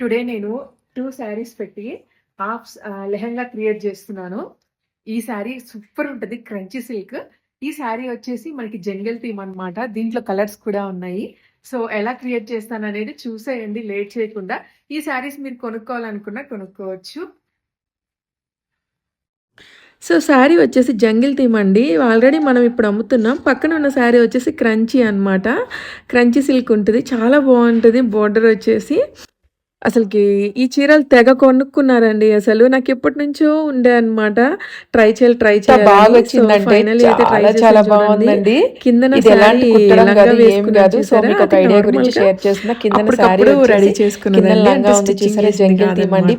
Today నేను two saris పెట్టి half lehenga create చేస్తున్నాను. ఈ శారీ సూపర్ ఉంటుంది క్రంచీ సిల్క్. ఈ శారీ వచ్చేసి మనకి జంగల్ థీమ్ అనమాట దీంట్లో కలర్స్ కూడా ఉన్నాయి. సో ఎలా క్రియేట్ చేస్తాను అనేది చూసేయండి లేట్ చేయకుండా. ఈ శారీస్ మీరు కొనుక్కోవాలనుకున్నా కొనుక్కోవచ్చు. సో శారీ వచ్చేసి జంగిల్ థీమ్ అండి. ఆల్రెడీ మనం ఇప్పుడు అమ్ముతున్నాం. పక్కన ఉన్న శారీ వచ్చేసి క్రంచీ అన్నమాట. క్రంచీ సిల్క్ ఉంటుంది. చాలా బాగుంటుంది బోర్డర్ వచ్చేసి. అసలుకి ఈ చీరలు తెగ కొనుక్కున్నారండి. అసలు నాకు ఎప్పటి నుంచో ఉండే అన్నమాట. ట్రై చేయాలి ట్రై చేయాలి. ఫైనల్ అయితే ట్రై చాలా బాగుందండి. కాదు అప్పటికప్పుడు రెడీ చేసుకున్నదండి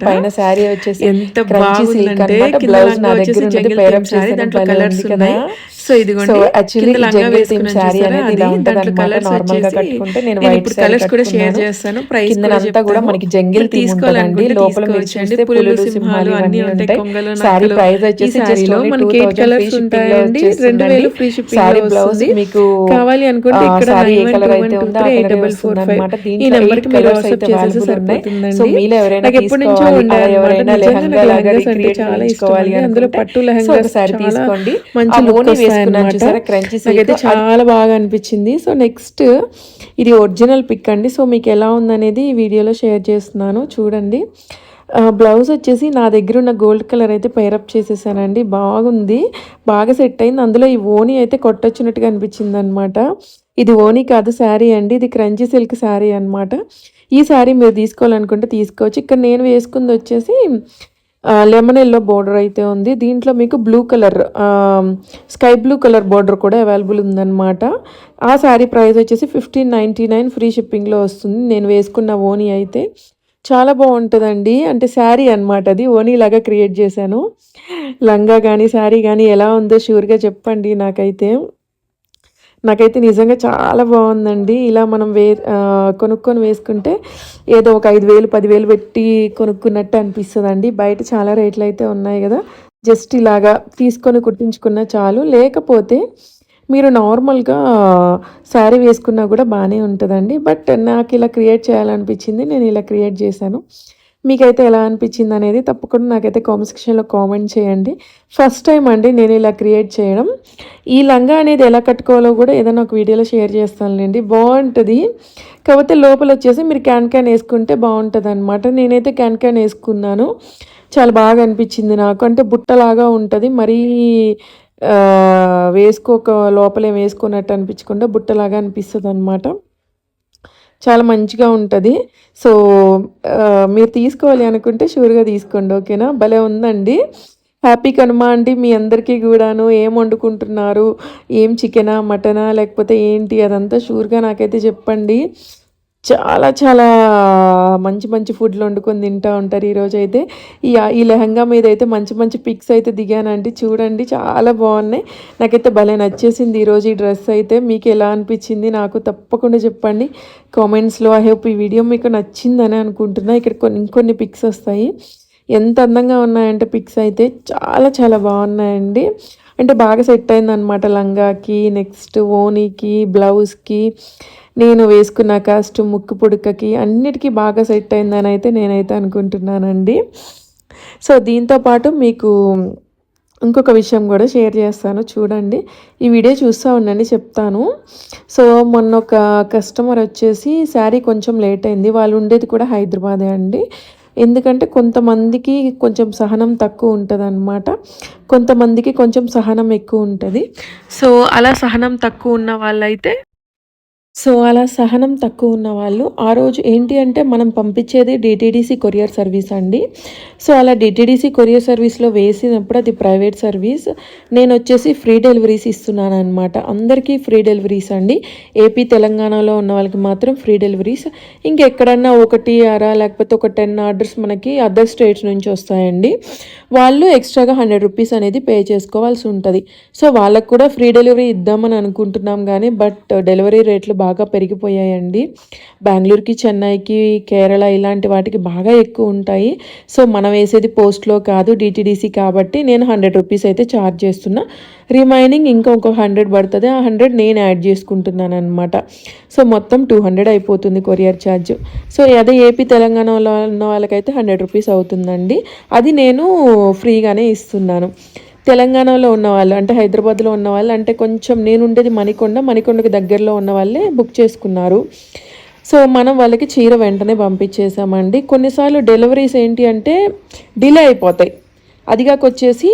పైన శారీ వచ్చేసి ఎంత బాగుందంటే కింద వచ్చేసి జంగిల్ శారీ దాంట్లో కలర్స్ ఉన్నాయి. సో ఇదిగోండి దాంట్లో కలర్స్ వచ్చేసి నేను ఇప్పుడు కలర్స్ కూడా షేర్ చేస్తాను. ప్రైస్ కూడా మనకి జంగిల్ తీసుకోవాలనుకుంటే లోపల మీరు పులులు సింహాలు అన్ని ఉంటాయి. కొంగలు నక్కలు. ప్రైస్ వచ్చేసి మనకి ఎయిట్ కలర్స్ ఉంటాయండి. రెండు వేలు ఫ్రీ షిప్పింగ్ బ్లౌజ్ మీకు కావాలి అనుకుంటే ఇక్కడ ఎయిట్ డబల్ ఫోర్ ఫైవ్ ఈ నెంబర్కి మీరు వాట్సాప్ అయితే చేసేస్తే అవైలబుల్ ఉన్నాయి సో సరిపోతుందండి. ఎవరైనా నాకు ఎప్పటి నుంచో తీసుకోవాలి ఉండే అలా అనమాట ఎవరైనా లెహంగా అంటే చాలా ఇష్టం అందులో పట్టు చాలా తీసుకోండి మంచి లుక్ అనమాట నాకైతే చాలా బాగా అనిపించింది. సో నెక్స్ట్ ఇది ఒరిజినల్ పిక్ అండి. సో మీకు ఎలా ఉందనేది ఈ వీడియోలో షేర్ చేస్తున్నాను. చూడండి. బ్లౌజ్ వచ్చేసి నా దగ్గర ఉన్న గోల్డ్ కలర్ అయితే పైరప్ చేసేసానండి. బాగుంది. బాగా సెట్ అయింది. అందులో ఈ ఓని అయితే కొట్టొచ్చినట్టుగా అనిపించింది అనమాట ఇది ఓని కాదు శారీ అండి. ఇది క్రంచీ సిల్క్ శారీ అన్నమాట. ఈ శారీ మీరు తీసుకోవాలనుకుంటే తీసుకోవచ్చు. ఇక్కడ నేను వేసుకుంది వచ్చేసి లెమన్ ఎల్లో బోర్డర్ అయితే ఉంది. దీంట్లో మీకు blue colour sky blue colour border కూడా అవైలబుల్ ఉందన్నమాట. ఆ శారీ ప్రైస్ వచ్చేసి ఫిఫ్టీన్ నైంటీ నైన్ ఫ్రీ షిప్పింగ్లో వస్తుంది. నేను వేసుకున్న ఓనీ అయితే చాలా బాగుంటుందండి. అంటే శారీ అన్నమాట అది. ఓనీ లాగా క్రియేట్ చేశాను. లంగా కానీ శారీ కానీ ఎలా ఉందో షూర్గా చెప్పండి నాకైతే. నాకైతే నిజంగా చాలా బాగుందండి. ఇలా మనం వే కొనుక్కొని వేసుకుంటే ఏదో ఒక ఐదు వేలు పదివేలు పెట్టి కొనుక్కున్నట్టు అనిపిస్తుందండి. బయట చాలా రేట్లు అయితే ఉన్నాయి కదా. జస్ట్ ఇలాగా తీసుకొని కుట్టించుకున్న చాలు. లేకపోతే మీరు నార్మల్గా శారీ వేసుకున్నా కూడా బాగానే ఉంటుందండి. బట్ నాకు ఇలా క్రియేట్ చేయాలనిపించింది. నేను ఇలా క్రియేట్ చేశాను. మీకైతే ఎలా అనిపించింది అనేది తప్పకుండా నాకైతే కామెంట్ సెక్షన్లో కామెంట్ చేయండి. ఫస్ట్ టైం అండి నేను ఇలా క్రియేట్ చేయడం. ఈ లంగా అనేది ఎలా కట్టుకోవాలో కూడా ఏదైనా ఒక వీడియోలో షేర్ చేస్తానులేండి. బాగుంటుంది. కాకపోతే లోపల వచ్చేసి మీరు క్యాన్ క్యాన్ వేసుకుంటే బాగుంటుంది అనమాట నేనైతే క్యాన్ క్యాన్ వేసుకున్నాను. చాలా బాగా అనిపించింది నాకు. అంటే బుట్టలాగా ఉంటుంది. మరీ వేసుకోక లోపలేం వేసుకున్నట్టు అనిపించకుండా బుట్టలాగా అనిపిస్తుంది అనమాట చాలా మంచిగా ఉంటుంది. సో మీరు తీసుకోవాలి అనుకుంటే షూర్గా తీసుకోండి ఓకేనా? భలే ఉందండి. హ్యాపీ కనుమ అండి మీ అందరికీ కూడాను. ఏం వండుకుంటున్నారు? ఏం చికెనా మటనా లేకపోతే ఏంటి? అదంతా షూర్గా నాకైతే చెప్పండి. చాలా చాలా మంచి మంచి ఫుడ్లు వండుకొని తింటూ ఉంటారు ఈరోజు అయితే. ఈ ఈ లెహంగా మీద అయితే మంచి మంచి పిక్స్ అయితే దిగానండి. చూడండి చాలా బాగున్నాయి. నాకైతే భలే నచ్చేసింది ఈరోజు ఈ డ్రెస్ అయితే. మీకు ఎలా అనిపించింది నాకు తప్పకుండా చెప్పండి. కామెంట్స్లో ఐ హోప్ ఈ వీడియో మీకు నచ్చిందని అనుకుంటున్నా. ఇక్కడ కొన్ని ఇంకొన్ని పిక్స్ వస్తాయి. ఎంత అందంగా ఉన్నాయంటే పిక్స్ అయితే. చాలా చాలా బాగున్నాయండి. అంటే బాగా సెట్ అయిందనమాట లంగాకి నెక్స్ట్ ఓనీకి బ్లౌజ్కి. నేను వేసుకున్న కాస్ట్ ముక్కు పుడకకి అన్నిటికీ బాగా సెట్ అయిందని అయితే నేనైతే అనుకుంటున్నానండి. సో దీంతో పాటు మీకు ఇంకొక విషయం కూడా షేర్ చేస్తాను చూడండి. ఈ వీడియో చూస్తూ ఉండండి చెప్తాను. సో మొన్న ఒక కస్టమర్ వచ్చేసి శారీ కొంచెం లేట్ అయింది. వాళ్ళు ఉండేది కూడా హైదరాబాదే అండి. ఎందుకంటే కొంతమందికి కొంచెం సహనం తక్కువ ఉంటుంది అనమాట కొంతమందికి కొంచెం సహనం ఎక్కువ ఉంటుంది. సో అలా సహనం తక్కువ ఉన్న వాళ్ళైతే సో అలా సహనం తక్కువ ఉన్న వాళ్ళు ఆ రోజు ఏంటి అంటే మనం పంపించేది డిటీడీసీ కొరియర్ సర్వీస్ అండి. సో అలా డిటీడీసీ కొరియర్ సర్వీస్లో వేసినప్పుడు అది ప్రైవేట్ సర్వీస్. నేను వచ్చేసి ఫ్రీ డెలివరీస్ ఇస్తున్నాను అనమాట అందరికీ ఫ్రీ డెలివరీస్ అండి. ఏపీ తెలంగాణలో ఉన్న వాళ్ళకి మాత్రం ఫ్రీ డెలివరీస్. ఇంకెక్కడన్నా ఒకటి అరా లేకపోతే ఒక టెన్ ఆర్డర్స్ మనకి అదర్ స్టేట్స్ నుంచి వస్తాయండి. వాళ్ళు ఎక్స్ట్రాగా హండ్రెడ్ రూపీస్ అనేది పే చేసుకోవాల్సి ఉంటుంది. సో వాళ్ళకు కూడా ఫ్రీ డెలివరీ ఇద్దామని అనుకుంటున్నాం కానీ బట్ డెలివరీ రేట్లు బాగా పెరిగిపోయాయండి. బెంగళూరుకి చెన్నైకి కేరళ ఇలాంటి వాటికి బాగా ఎక్కువ ఉంటాయి. సో మనం వేసేది పోస్ట్లో కాదు డిటీడీసీ కాబట్టి నేను హండ్రెడ్ రూపీస్ అయితే ఛార్జ్ చేస్తున్నా. రిమైనింగ్ ఇంకా ఒక హండ్రెడ్ పడుతుంది. ఆ హండ్రెడ్ నేను యాడ్ చేసుకుంటున్నాను అనమాట సో మొత్తం టూ హండ్రెడ్ అయిపోతుంది కొరియర్ ఛార్జ్. సో అదే ఏపీ తెలంగాణలో ఉన్న వాళ్ళకైతే హండ్రెడ్ రూపీస్ అవుతుందండి. అది నేను ఫ్రీగానే ఇస్తున్నాను. తెలంగాణలో ఉన్న వాళ్ళు అంటే హైదరాబాద్లో ఉన్న వాళ్ళు అంటే కొంచెం నేను ఉండేది మణికొండ మణికొండకి దగ్గరలో ఉన్న వాళ్ళే బుక్ చేసుకున్నారు. సో మనం వాళ్ళకి చీర వెంటనే పంపించేసామండి కొన్నిసార్లు డెలివరీస్ ఏంటి అంటే డిలే అయిపోతాయి. అది కాక వచ్చేసి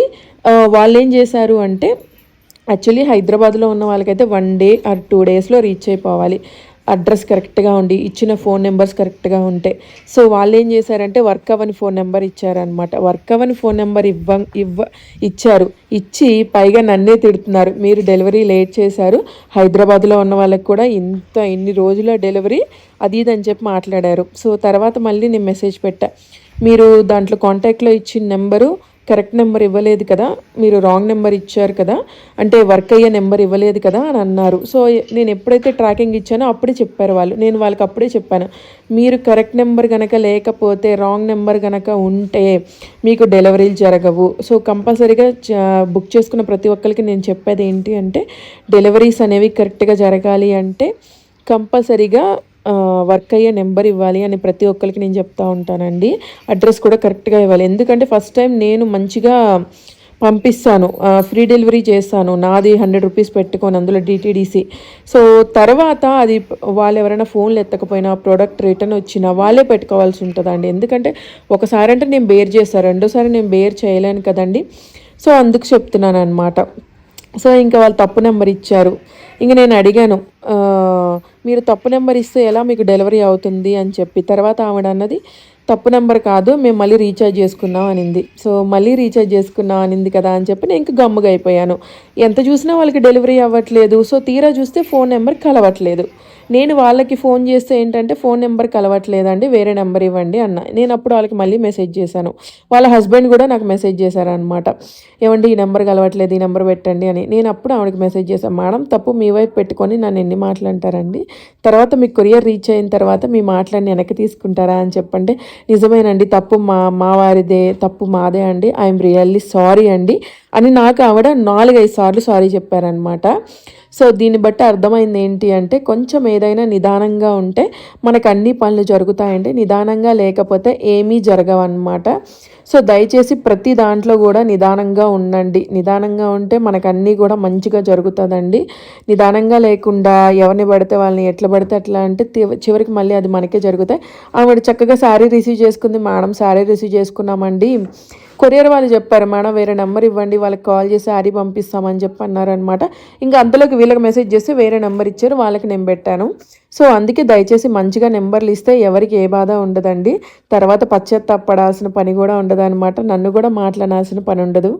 వాళ్ళు ఏం చేశారు అంటే యాక్చువల్లీ హైదరాబాద్లో ఉన్న వాళ్ళకైతే వన్ డే ఆర్ టూ డేస్లో రీచ్ అయిపోవాలి. అడ్రస్ కరెక్ట్గా ఉండి ఇచ్చిన ఫోన్ నెంబర్స్ కరెక్ట్గా ఉంటే. సో వాళ్ళు ఏం చేశారంటే వర్క్ అవని ఫోన్ నెంబర్ ఇచ్చారనమాట వర్క్ అవని ఫోన్ నెంబర్ ఇవ్వ ఇవ్వ ఇచ్చారు. ఇచ్చి పైగా నన్నే తిడుతున్నారు. మీరు డెలివరీ లేట్ చేశారు. హైదరాబాద్లో ఉన్న వాళ్ళకి కూడా ఇంత ఇన్ని రోజుల డెలివరీ అది ఇది అని చెప్పి మాట్లాడారు. సో తర్వాత మళ్ళీ నేను మెసేజ్ పెట్టా. మీరు దాంట్లో కాంటాక్ట్లో ఇచ్చిన నెంబరు కరెక్ట్ నెంబర్ ఇవ్వలేదు కదా మీరు రాంగ్ నెంబర్ ఇచ్చారు కదా అంటే వర్క్ అయ్యే నెంబర్ ఇవ్వలేదు కదా అని అన్నారు. సో నేను ఎప్పుడైతే ట్రాకింగ్ ఇచ్చానో అప్పుడే చెప్పారు వాళ్ళు. నేను వాళ్ళకి అప్పుడే చెప్పాను మీరు కరెక్ట్ నెంబర్ కనుక లేకపోతే రాంగ్ నెంబర్ కనుక ఉంటే మీకు డెలివరీలు జరగవు. సో కంపల్సరీగా బుక్ చేసుకున్న ప్రతి ఒక్కరికి నేను చెప్పేది ఏంటి అంటే డెలివరీస్ అనేవి కరెక్ట్గా జరగాలి అంటే కంపల్సరీగా వర్క్ అయ్యే నెంబర్ ఇవ్వాలి అని ప్రతి ఒక్కరికి నేను చెప్తా ఉంటానండి. అడ్రస్ కూడా కరెక్ట్గా ఇవ్వాలి. ఎందుకంటే ఫస్ట్ టైం నేను మంచిగా పంపిస్తాను. ఫ్రీ డెలివరీ చేస్తాను. నాది హండ్రెడ్ రూపీస్ పెట్టుకొని అందులో డిటీడీసీ సో తర్వాత అది వాళ్ళు ఎవరైనా ఫోన్లు ఎత్తకపోయినా ప్రోడక్ట్ రిటర్న్ వచ్చినా వాళ్ళే పెట్టుకోవాల్సి ఉంటుందండి. ఎందుకంటే ఒకసారి అంటే నేను బేర్ చేస్తాను రెండోసారి నేను బేర్ చేయలేను కదండి. సో అందుకు చెప్తున్నాను అనమాట సో ఇంకా వాళ్ళు తప్పు నెంబర్ ఇచ్చారు. ఇంక నేను అడిగాను. మీరు తప్పు నెంబర్ ఇస్తే ఎలా మీకు డెలివరీ అవుతుంది అని చెప్పి తర్వాత ఆవిడ అన్నది తప్పు నెంబర్ కాదు మేము మళ్ళీ రీఛార్జ్ చేసుకున్నాం అనింది. సో మళ్ళీ రీఛార్జ్ చేసుకున్నాం అనింది కదా అని చెప్పి నేను ఇంకా గమ్ముగా అయిపోయాను. ఎంత చూసినా వాళ్ళకి డెలివరీ అవ్వట్లేదు. సో తీరా చూస్తే ఫోన్ నెంబర్ కలవట్లేదు. నేను వాళ్ళకి ఫోన్ చేస్తే ఏంటంటే ఫోన్ నెంబర్ కలవట్లేదండి వేరే నెంబర్ ఇవ్వండి అన్న. నేను అప్పుడు వాళ్ళకి మళ్ళీ మెసేజ్ చేశాను. వాళ్ళ హస్బెండ్ కూడా నాకు మెసేజ్ చేశారనమాట ఏమండి ఈ నెంబర్ కలవట్లేదు ఈ నెంబర్ పెట్టండి అని. నేను అప్పుడు ఆవిడకి మెసేజ్ చేశాను. మేడం తప్పు మీ వైపు పెట్టుకొని నన్ను ఎన్ని మాటలు అంటారండి? తర్వాత మీ కొరియర్ రీచ్ అయిన తర్వాత మీ మాటలన్నీ వెనక్కి తీసుకుంటారా అని చెప్పంటే నిజమేనండి తప్పు మా మా వారిదే తప్పు మాదే అండి. ఐఎమ్ రియల్లీ సారీ అండి. అని నాకు ఆవిడ నాలుగైదు సార్లు సారీ చెప్పారనమాట సో దీన్ని బట్టి అర్థమైంది ఏంటి అంటే కొంచెం ఏదైనా నిదానంగా ఉంటే మనకు అన్ని పనులు జరుగుతాయండి నిదానంగా లేకపోతే ఏమీ జరగవన్నమాట. సో దయచేసి ప్రతి దాంట్లో కూడా నిదానంగా ఉండండి. నిదానంగా ఉంటే మనకు అన్నీ కూడా మంచిగా జరుగుతుందండి. నిదానంగా లేకుండా ఎవరిని పడితే వాళ్ళని ఎట్లా పడితే అట్లా అంటే చివరికి మళ్ళీ అది మనకే జరుగుతాయి. ఆవిడ చక్కగా శారీ రిసీవ్ చేసుకుంది. మేడం శారీ రిసీవ్ చేసుకున్నామండి. కొరియర్ వాళ్ళు చెప్పారు మేడం వేరే నెంబర్ ఇవ్వండి వాళ్ళకి కాల్ చేసి శారీ పంపిస్తామని చెప్పి అన్నారనమాట ఇంకా అందులోకి వీళ్ళకి మెసేజ్ చేసి వేరే నెంబర్ ఇచ్చారు వాళ్ళకి నేను పెట్టాను. సో అందుకే దయచేసి మంచిగా నెంబర్లు ఇస్తే ఎవరికి ఏ బాధ ఉండదండి. తర్వాత పశ్చాత్తాపడాల్సిన పని కూడా ఉండదు నన్ను కూడా మాట్లాడాల్సిన పని ఉండదు.